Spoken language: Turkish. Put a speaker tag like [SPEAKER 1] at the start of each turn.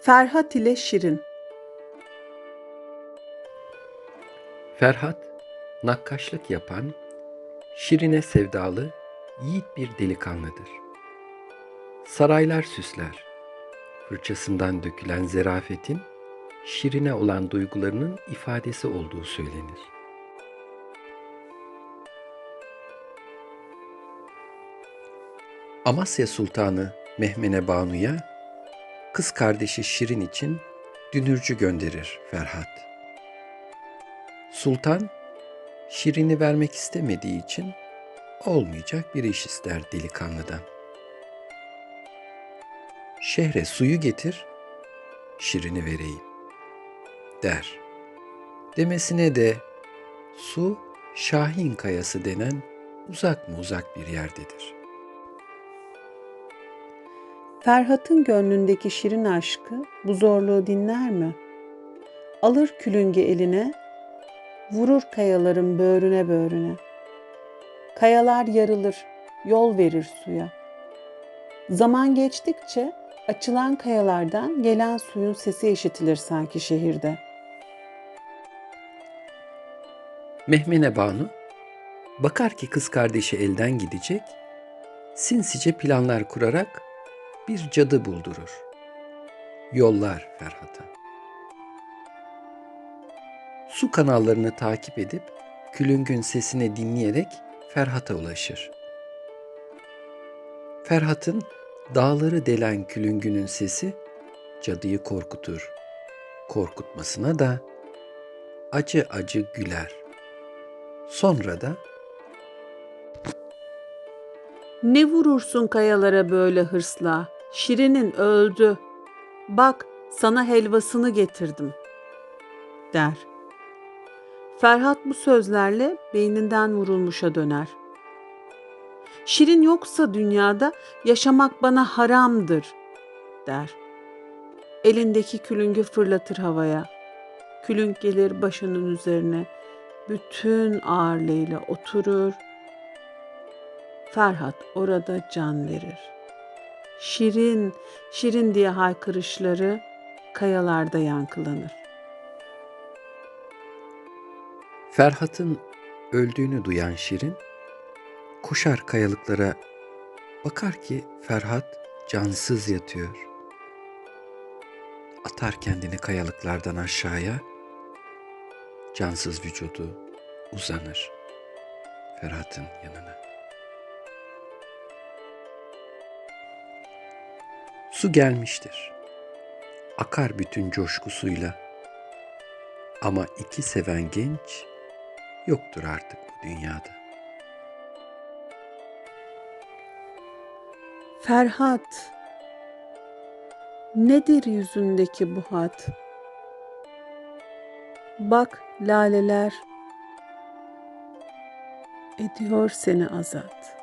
[SPEAKER 1] Ferhat ile Şirin
[SPEAKER 2] Ferhat, nakkaşlık yapan, şirine sevdalı, yiğit bir delikanlıdır. Saraylar süsler, fırçasından dökülen zerafetin, şirine olan duygularının ifadesi olduğu söylenir. Amasya Sultanı Mehmene Banu'ya kız kardeşi Şirin için dünürcü gönderir Ferhat. Sultan, Şirin'i vermek istemediği için olmayacak bir iş ister delikanlıdan. Şehre suyu getir, Şirin'i vereyim, der. Demesine de su Şahin Kayası denen uzak mı uzak bir yerdedir.
[SPEAKER 1] Ferhat'ın gönlündeki Şirin aşkı bu zorluğu dinler mi? Alır külünge eline, vurur kayaların böğrüne böğrüne. Kayalar yarılır, yol verir suya. Zaman geçtikçe açılan kayalardan gelen suyun sesi işitilir sanki şehirde.
[SPEAKER 2] Mehmene Banu bakar ki kız kardeşi elden gidecek, sinsice planlar kurarak bir cadı buldurur. Yollar Ferhat'a. Su kanallarını takip edip külüngün sesini dinleyerek Ferhat'a ulaşır. Ferhat'ın dağları delen külüngünün sesi cadıyı korkutur. Korkutmasına da acı acı güler. Sonra da
[SPEAKER 1] Ne vurursun kayalara böyle hırsla? Şirinin öldü. Bak sana helvasını getirdim." der. Ferhat bu sözlerle beyninden vurulmuşa döner. Şirin yoksa dünyada yaşamak bana haramdır der. Elindeki külüngü fırlatır havaya. Külünk gelir başının üzerine. Bütün ağırlığıyla oturur Ferhat orada can verir. Şirin, şirin diye haykırışları kayalarda yankılanır.
[SPEAKER 2] Ferhat'ın öldüğünü duyan Şirin koşar kayalıklara bakar ki Ferhat cansız yatıyor. Atar kendini kayalıklardan aşağıya cansız vücudu uzanır Ferhat'ın yanına. Su gelmiştir. Akar bütün coşkusuyla. Ama iki seven genç yoktur artık bu dünyada.
[SPEAKER 1] Ferhat, nedir yüzündeki bu hat? Bak laleler ediyor seni azat.